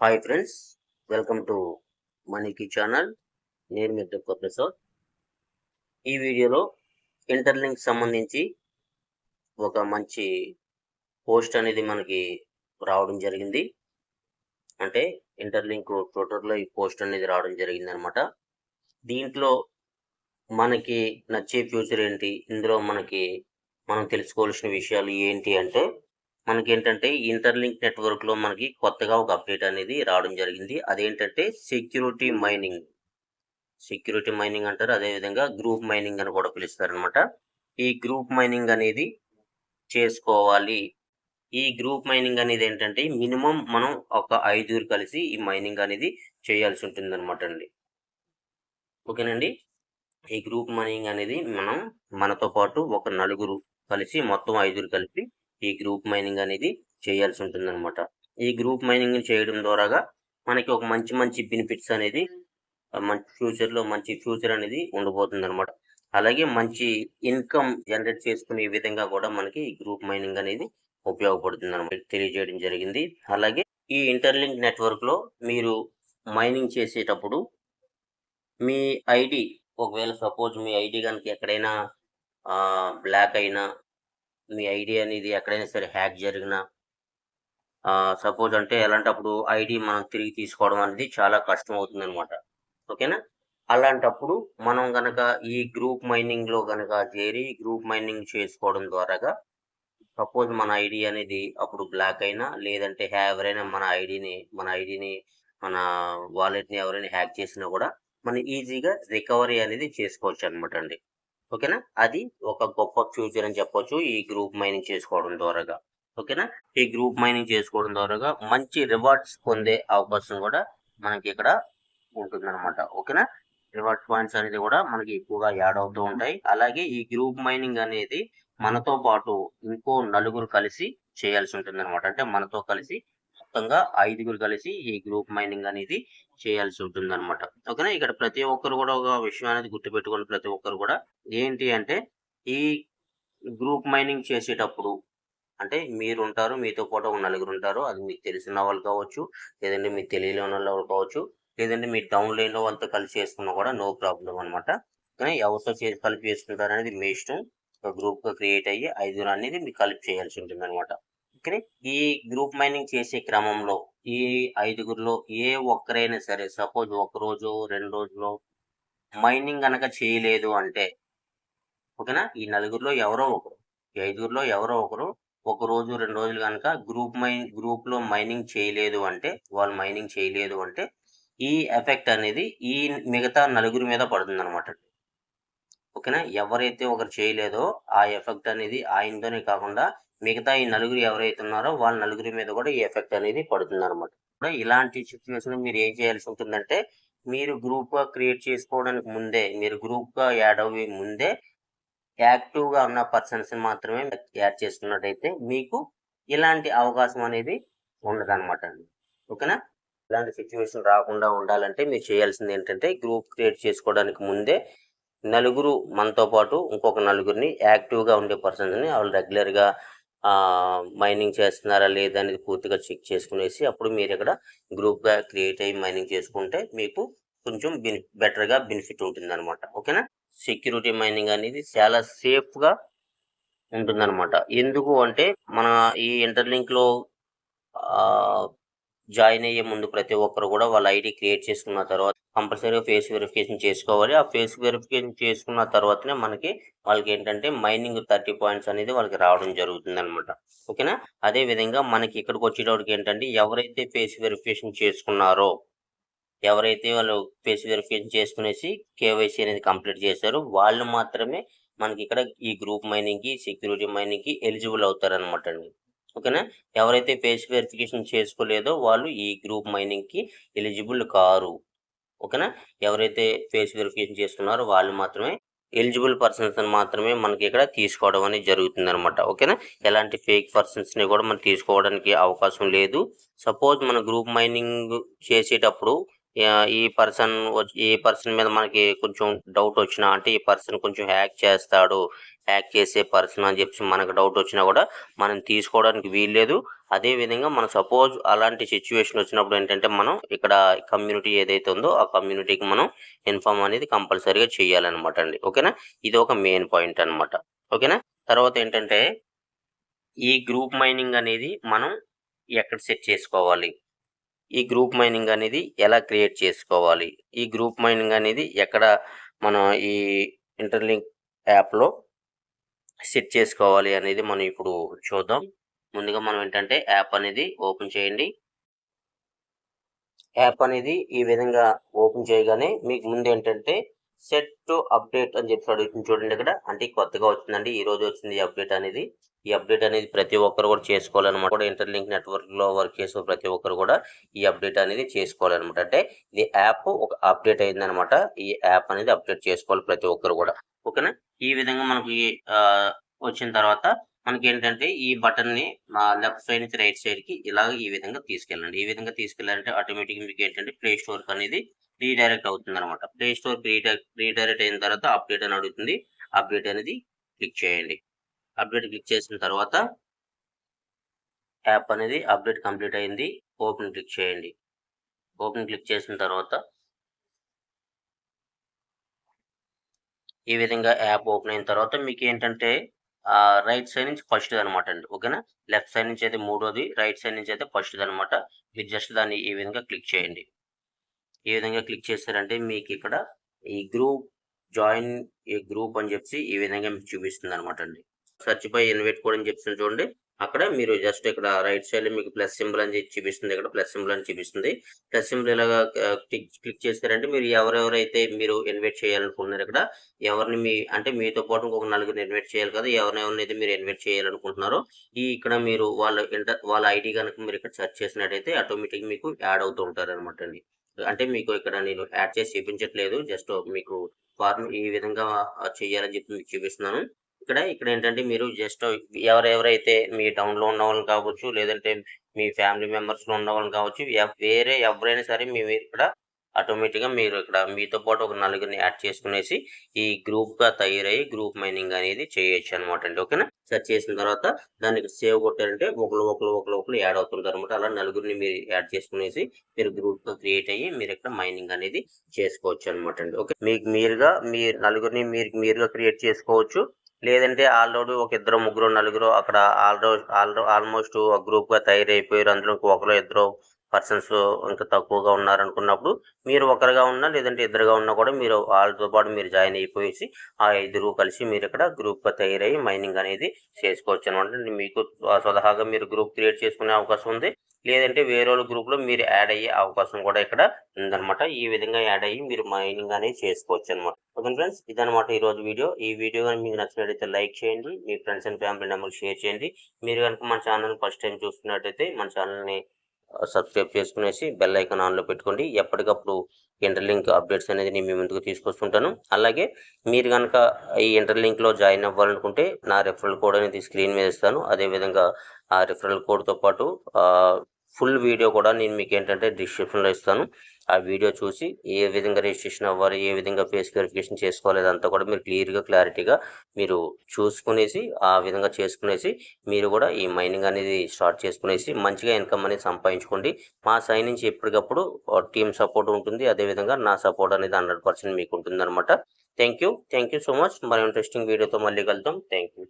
Hi friends welcome to మనీకి channel నేను మీ దుఃఖ ప్రసాద్. ఈ వీడియోలో ఇంటర్లింక్ సంబంధించి ఒక మంచి పోస్ట్ అనేది మనకి రావడం జరిగింది. అంటే ఇంటర్లింక్ ట్విట్టర్లో ఈ పోస్ట్ అనేది రావడం జరిగింది అనమాట దీంట్లో మనకి నచ్చే ఫ్యూచర్ ఏంటి? ఇందులో మనకి మనం తెలుసుకోవాల్సిన విషయాలు ఏంటి అంటే మనకి ఏంటంటే ఇంటర్లింక్ నెట్వర్క్లో మనకి కొత్తగా ఒక అప్డేట్ అనేది రావడం జరిగింది. అదేంటంటే సెక్యూరిటీ మైనింగ్. సెక్యూరిటీ మైనింగ్ అంటారు. అదే విధంగా గ్రూప్ మైనింగ్ అని కూడా పిలుస్తారు అనమాట ఈ గ్రూప్ మైనింగ్ అనేది చేసుకోవాలి. ఈ గ్రూప్ మైనింగ్ అనేది ఏంటంటే మినిమం మనం ఒక ఐదుగురు కలిసి ఈ మైనింగ్ అనేది చేయాల్సి ఉంటుంది అనమాట అండి. ఓకేనండి? ఈ గ్రూప్ మైనింగ్ అనేది మనం మనతో పాటు ఒక నలుగురు కలిసి మొత్తం ఐదుగురు కలిపి ఈ గ్రూప్ మైనింగ్ అనేది చేయాల్సి ఉంటుంది అనమాట ఈ గ్రూప్ మైనింగ్ చేయడం ద్వారాగా మనకి ఒక మంచి మంచి బెనిఫిట్స్ అనేది మంచి ఫ్యూచర్లో మంచి ఫ్యూచర్ అనేది ఉండబోతుంది అనమాట అలాగే మంచి ఇన్కమ్ జనరేట్ చేసుకునే విధంగా కూడా మనకి ఈ గ్రూప్ మైనింగ్ అనేది ఉపయోగపడుతుంది అనమాట తెలియజేయడం జరిగింది. అలాగే ఈ ఇంటర్లింక్ నెట్వర్క్లో మీరు మైనింగ్ చేసేటప్పుడు మీ ఐడి ఒకవేళ సపోజ్ మీ ఐడి కనుక ఎక్కడైనా బ్లాక్ అయినా మీ ఐడి అనేది ఎక్కడైనా సరే హ్యాక్ జరిగినా సపోజ్ అంటే ఎలాంటప్పుడు ఐడి మనం తిరిగి తీసుకోవడం అనేది చాలా కష్టం అవుతుంది అనమాట ఓకేనా? అలాంటప్పుడు మనం గనక ఈ గ్రూప్ మైనింగ్లో గనక చేరి గ్రూప్ మైనింగ్ చేసుకోవడం ద్వారాగా సపోజ్ మన ఐడి అనేది అప్పుడు బ్లాక్ అయినా లేదంటే ఎవరైనా మన ఐడిని మన ఐడిని మన వాలెట్ని ఎవరైనా హ్యాక్ చేసినా కూడా మనం ఈజీగా రికవరీ అనేది చేసుకోవచ్చు అనమాట అండి. ఓకేనా? అది ఒక గొప్ప ఫ్యూచర్ అని చెప్పొచ్చు ఈ గ్రూప్ మైనింగ్ చేసుకోవడం ద్వారాగా. ఓకేనా? ఈ గ్రూప్ మైనింగ్ చేసుకోవడం ద్వారాగా మంచి రివార్డ్స్ పొందే అవకాశం కూడా మనకి ఇక్కడ ఉంటుందన్నమాట. ఓకేనా? రివార్డ్ పాయింట్స్ అనేది కూడా మనకి ఎక్కువగా యాడ్ అవుతూ ఉంటాయి. అలాగే ఈ గ్రూప్ మైనింగ్ అనేది మనతో పాటు ఇంకో నలుగురు కలిసి చేయాల్సి ఉంటుంది అనమాట అంటే మనతో కలిసి మొత్తంగా ఐదుగురు కలిసి ఈ గ్రూప్ మైనింగ్ అనేది చేయాల్సి ఉంటుంది అనమాట ఓకేనా? ఇక్కడ ప్రతి ఒక్కరు కూడా ఒక విషయం అనేది గుర్తుపెట్టుకోండి ప్రతి ఒక్కరు కూడా ఏంటి అంటే ఈ గ్రూప్ మైనింగ్ చేసేటప్పుడు అంటే మీరు ఉంటారు మీతో పాటు ఒక నలుగురు ఉంటారు. అది మీకు తెలిసిన వాళ్ళు కావచ్చు లేదంటే మీకు తెలియని వాళ్ళు కావచ్చు లేదంటే మీరు టౌన్ లైన్లో వాళ్ళతో కలిసి చేసుకున్నా కూడా నో ప్రాబ్లం అనమాట కానీ ఎవరితో చేసి కలిపి చేసుకుంటారు అనేది మీ ఇష్టం. ఒక గ్రూప్గా క్రియేట్ అయ్యి ఐదుగురు అనేది మీకు కలిపి చేయాల్సి ఉంటుంది అనమాట ఓకే ఈ గ్రూప్ మైనింగ్ చేసే క్రమంలో ఈ ఐదుగురిలో ఏ ఒక్కరైనా సరే సపోజ్ ఒక రోజు రెండు రోజులు మైనింగ్ కనుక చేయలేదు అంటే ఓకేనా? ఈ నలుగురిలో ఎవరో ఒకరు ఈ ఐదుగురిలో ఎవరో ఒకరు ఒక రోజు రెండు రోజులు కనుక గ్రూప్ మైన్ గ్రూప్లో మైనింగ్ చేయలేదు అంటే వాళ్ళు మైనింగ్ చేయలేదు అంటే ఈ ఎఫెక్ట్ అనేది ఈ మిగతా నలుగురి మీద పడుతుంది అనమాట ఓకేనా? ఎవరైతే ఒకరు చేయలేదో ఆ ఎఫెక్ట్ అనేది ఆయనతోనే కాకుండా మిగతా ఈ నలుగురు ఎవరైతే ఉన్నారో వాళ్ళ నలుగురి మీద కూడా ఈ ఎఫెక్ట్ అనేది పడుతుంది అనమాట ఇలాంటి సిచ్యువేషన్ మీరు ఏం చేయాల్సి ఉంటుందంటే మీరు గ్రూప్గా క్రియేట్ చేసుకోవడానికి ముందే మీరు గ్రూప్గా యాడ్ అవ్వే ముందే యాక్టివ్గా ఉన్న పర్సన్స్ మాత్రమే యాడ్ చేసుకున్నట్టయితే మీకు ఇలాంటి అవకాశం అనేది ఉండదు అనమాట ఓకేనా? ఇలాంటి సిచ్యువేషన్ రాకుండా ఉండాలంటే మీరు చేయాల్సింది ఏంటంటే గ్రూప్ క్రియేట్ చేసుకోవడానికి ముందే నలుగురు మనతో పాటు ఇంకొక నలుగురిని యాక్టివ్గా ఉండే పర్సన్స్ని వాళ్ళు రెగ్యులర్గా మైనింగ్ చేస్తున్నారా లేదా అనేది పూర్తిగా చెక్ చేసుకునేసి అప్పుడు మీరు ఇక్కడ గ్రూప్గా క్రియేట్ అయ్యి మైనింగ్ చేసుకుంటే మీకు కొంచెం బెని బెటర్గా బెనిఫిట్ ఉంటుంది అనమాట ఓకేనా? సెక్యూరిటీ మైనింగ్ అనేది చాలా సేఫ్గా ఉంటుంది ఉంటుందన్నమాట. ఎందుకు అంటే మన ఈ ఇంటర్లింక్లో జాయిన్ అయ్యే ముందు ప్రతి ఒక్కరు కూడా వాళ్ళ ఐడి క్రియేట్ చేసుకున్న తర్వాత కంపల్సరీగా ఫేస్ వెరిఫికేషన్ చేసుకోవాలి. ఆ ఫేస్ వెరిఫికేషన్ చేసుకున్న తర్వాతనే మనకి వాళ్ళకి ఏంటంటే మైనింగ్ థర్టీ పాయింట్స్ అనేది వాళ్ళకి రావడం జరుగుతుంది అనమాట ఓకేనా? అదే విధంగా మనకి ఇక్కడికి వచ్చేటప్పటికి ఏంటంటే ఎవరైతే ఫేస్ వెరిఫికేషన్ చేసుకున్నారో ఎవరైతే వాళ్ళు ఫేస్ వెరిఫికేషన్ చేసుకునేసి కేవైసీ అనేది కంప్లీట్ చేశారో వాళ్ళు మాత్రమే మనకి ఇక్కడ ఈ గ్రూప్ మైనింగ్కి సెక్యూరిటీ మైనింగ్కి ఎలిజిబుల్ అవుతారు అనమాట అండి. ఓకేనా? ఎవరైతే ఫేస్ వెరిఫికేషన్ చేసుకోలేదో వాళ్ళు ఈ గ్రూప్ మైనింగ్కి ఎలిజిబుల్ కారు. ఓకేనా? ఎవరైతే ఫేస్ వెరిఫికేషన్ చేసుకున్నారో వాళ్ళు మాత్రమే ఎలిజిబుల్ పర్సన్స్ మాత్రమే మనకి ఇక్కడ తీసుకోవడం అనేది జరుగుతుంది అనమాట ఓకేనా? ఎలాంటి ఫేక్ పర్సన్స్ని కూడా మనం తీసుకోవడానికి అవకాశం లేదు. సపోజ్ మన గ్రూప్ మైనింగ్ చేసేటప్పుడు ఈ పర్సన్ ఈ పర్సన్ మీద మనకి కొంచెం డౌట్ వచ్చినా అంటే ఈ పర్సన్ కొంచెం హ్యాక్ చేస్తాడు హ్యాక్ చేసే పర్సన్ అని చెప్పి మనకు డౌట్ వచ్చినా కూడా మనం తీసుకోవడానికి వీల్లేదు. అదే విధంగా మనం సపోజ్ అలాంటి సిచ్యువేషన్ వచ్చినప్పుడు ఏంటంటే మనం ఇక్కడ కమ్యూనిటీ ఏదైతే ఉందో ఆ కమ్యూనిటీకి మనం ఇన్ఫార్మ్ అనేది కంపల్సరీగా చేయాలన్నమాట అండి. ఓకేనా? ఇది ఒక మెయిన్ పాయింట్ అన్నమాట. ఓకేనా? తర్వాత ఏంటంటే ఈ గ్రూప్ మైనింగ్ అనేది మనం ఎక్కడ సెట్ చేసుకోవాలి? ఈ గ్రూప్ మైనింగ్ అనేది ఎలా క్రియేట్ చేసుకోవాలి? ఈ గ్రూప్ మైనింగ్ అనేది ఎక్కడ మనం ఈ ఇంటర్లింక్ యాప్లో సెట్ చేసుకోవాలి అనేది మనం ఇప్పుడు చూద్దాం. ముందుగా మనం ఏంటంటే యాప్ అనేది ఓపెన్ చేయండి. యాప్ అనేది ఈ విధంగా ఓపెన్ చేయగానే మీకు ముందు ఏంటంటే సెట్ టు అప్డేట్ అని చెప్పి అడుగుతుంది చూడండి ఇక్కడ. అంటే కొత్తగా వచ్చిందండి. ఈ రోజు వచ్చింది ఈ అప్డేట్ అనేది. ఈ అప్డేట్ అనేది ప్రతి ఒక్కరు కూడా చేసుకోవాలన్నమాట. కూడా ఇంటర్లింక్ నెట్వర్క్లో వర్క్ చేసే ప్రతి ఒక్కరు కూడా ఈ అప్డేట్ అనేది చేసుకోవాలన్నమాట. అంటే ఇది యాప్ ఒక అప్డేట్ అయిందనమాట ఈ యాప్ అనేది అప్డేట్ చేసుకోవాలి ప్రతి ఒక్కరు కూడా. ఓకేనా? ఈ విధంగా మనకి ఆ, వచ్చిన తర్వాత మనకి ఏంటంటే ఈ బటన్ని లెఫ్ట్ సైడ్ నుంచి రైట్ సైడ్కి ఇలాగ ఈ విధంగా తీసుకెళ్ళండి. ఈ విధంగా తీసుకెళ్ళాలంటే ఆటోమేటిక్ మీకు ఏంటంటే ప్లే స్టోర్ అనేది రీడైరెక్ట్ అవుతుంది అనమాట ప్లే స్టోర్ రీడైరెక్ట్ అయిన తర్వాత అప్డేట్ అని అడుగుతుంది. అప్డేట్ అనేది క్లిక్ చేయండి. అప్డేట్ క్లిక్ చేసిన తర్వాత యాప్ అనేది అప్డేట్ కంప్లీట్ అయింది. ఓపెన్ క్లిక్ చేయండి. ఓపెన్ క్లిక్ చేసిన తర్వాత ఈ విధంగా యాప్ ఓపెన్ అయిన తర్వాత మీకు ఏంటంటే రైట్ సైడ్ నుంచి ఫస్ట్ అనమాట అండి. ఓకేనా లెఫ్ట్ సైడ్ నుంచి అయితే మూడోది రైట్ సైడ్ నుంచి అయితే ఫస్ట్ అనమాట మీరు జస్ట్ దాన్ని ఈ విధంగా క్లిక్ చేయండి. ఈ విధంగా క్లిక్ చేశారంటే మీకు ఇక్కడ ఈ గ్రూప్ జాయిన్ ఈ గ్రూప్ అని చెప్పి ఈ విధంగా మీకు చూపిస్తుంది అనమాట అండి. సర్చ్ పై ఇన్వైట్ కోడ్ అని చెప్తుంది చూడండి. అక్కడ మీరు జస్ట్ ఇక్కడ రైట్ సైడ్ మీకు ప్లస్ సింబల్ అని చూపిస్తుంది. ఇక్కడ ప్లస్ సింబల్ అని చూపిస్తుంది. ప్లస్ సింబల్ ఇలాగా క్లిక్ క్లిక్ చేస్తారంటే మీరు ఎవరెవరైతే మీరు ఇన్వైట్ చేయాలనుకుంటున్నారు ఇక్కడ ఎవరిని మీ అంటే మీతో పాటు ఇంకొక నలుగురిని ఇన్వైట్ చేయాలి కదా ఎవరినెవరిని అయితే మీరు ఇన్వైట్ చేయాలనుకుంటున్నారో ఈ ఇక్కడ మీరు వాళ్ళ ఇంటర్ వాళ్ళ ఐడి కనుక మీరు ఇక్కడ సెర్చ్ చేసినట్టయితే ఆటోమేటిక్ మీకు యాడ్ అవుతూ ఉంటారు అనమాట అండి. అంటే మీకు ఇక్కడ నేను యాడ్ చేసి చూపించట్లేదు. జస్ట్ మీకు ఫార్మ్ ఈ విధంగా చేయాలని చెప్పి మీకు చూపిస్తున్నాను. ఇక్కడ ఇక్కడ ఏంటంటే మీరు జస్ట్ ఎవరెవరైతే మీ టౌన్లో ఉన్న వాళ్ళు కావచ్చు లేదంటే మీ ఫ్యామిలీ మెంబర్స్లో ఉన్న వాళ్ళు కావచ్చు వేరే ఎవరైనా సరే మీ ఇక్కడ ఆటోమేటిక్గా మీరు ఇక్కడ మీతో పాటు ఒక నలుగురిని యాడ్ చేసుకునేసి ఈ గ్రూప్గా తయారయ్యి గ్రూప్ మైనింగ్ అనేది చేయొచ్చు అనమాట అండి ఓకేనా? సెర్చ్ చేసిన తర్వాత దానికి సేవ్ కొట్టారంటే ఒకరు ఒకరు ఒకరు ఒకరు యాడ్ అవుతుంటారు అనమాట అలా నలుగురిని మీరు యాడ్ చేసుకునేసి మీరు గ్రూప్గా క్రియేట్ అయ్యి మీరు ఇక్కడ మైనింగ్ అనేది చేసుకోవచ్చు అనమాట అండి ఓకే? మీకు మీరుగా మీరు నలుగురిని మీరు మీరుగా క్రియేట్ చేసుకోవచ్చు. లేదంటే ఆల్రెడీ ఒక ఇద్దరు ముగ్గురు నలుగురు అక్కడ ఆల్రెడీ ఆల్మోస్ట్ ఒక గ్రూప్గా తయారైపోయారు. అందులో ఒకరు ఇద్దరు పర్సన్స్ ఇంకా తక్కువగా ఉన్నారనుకున్నప్పుడు మీరు ఒకరుగా ఉన్నా లేదంటే ఇద్దరుగా ఉన్నా కూడా మీరు వాళ్ళతో పాటు మీరు జాయిన్ అయిపోయేసి ఆ ఇద్దరు కలిసి మీరు ఇక్కడ గ్రూప్గా తయారయ్యి మైనింగ్ అనేది చేసుకోవచ్చు అనమాట. మీకు స్వతహాగా మీరు గ్రూప్ క్రియేట్ చేసుకునే అవకాశం ఉంది. లేదంటే వేరే వాళ్ళ గ్రూప్లో మీరు యాడ్ అయ్యే అవకాశం కూడా ఇక్కడ ఉందన్నమాట. ఈ విధంగా యాడ్ అయ్యి మీరు మైనింగ్ అనేది చేసుకోవచ్చు అనమాట. ఓకే ఫ్రెండ్స్ ఇదనమాట ఈరోజు వీడియో. ఈ వీడియో కానీ మీకు నచ్చినట్లయితే లైక్ చేయండి. మీ friends and family number share చేయండి. మీరు కనుక మన ఛానల్ ఫస్ట్ టైం చూస్తున్నట్టయితే మన ఛానల్ని సబ్స్క్రైబ్ చేసుకునేసి బెల్ ఐకాన్ ఆన్లో పెట్టుకోండి. ఎప్పటికప్పుడు ఇంటర్లింక్ అప్డేట్స్ అనేది నేను మీ ముందుకు తీసుకొస్తుంటాను. అలాగే మీరు కనుక ఈ ఇంటర్లింక్లో జాయిన్ అవ్వాలనుకుంటే నా రెఫరల్ కోడ్ అనేది స్క్రీన్ మీద ఇస్తాను. అదేవిధంగా ఆ రెఫరల్ కోడ్తో పాటు ఫుల్ వీడియో కూడా నేను మీకు ఏంటంటే డిస్క్రిప్షన్లో ఇస్తాను. ఆ వీడియో చూసి ఏ విధంగా రిజిస్ట్రేషన్ అవ్వాలి ఏ విధంగా ఫేస్ వెరిఫికేషన్ చేసుకోవాలి అదంతా కూడా మీరు క్లియర్గా క్లారిటీగా మీరు చూసుకునేసి ఆ విధంగా చేసుకునేసి మీరు కూడా ఈ మైనింగ్ అనేది స్టార్ట్ చేసుకునేసి మంచిగా ఇన్కమ్ అనేది సంపాదించుకోండి. మా సైడ్ నుంచి ఎప్పటికప్పుడు టీమ్ సపోర్ట్ ఉంటుంది. అదేవిధంగా నా సపోర్ట్ అనేది హండ్రెడ్ పర్సెంట్ మీకు ఉంటుంది అనమాట thank you thank you so much. మరి ఇంట్రెస్టింగ్ వీడియోతో మళ్ళీ కలుద్దాం. Thank you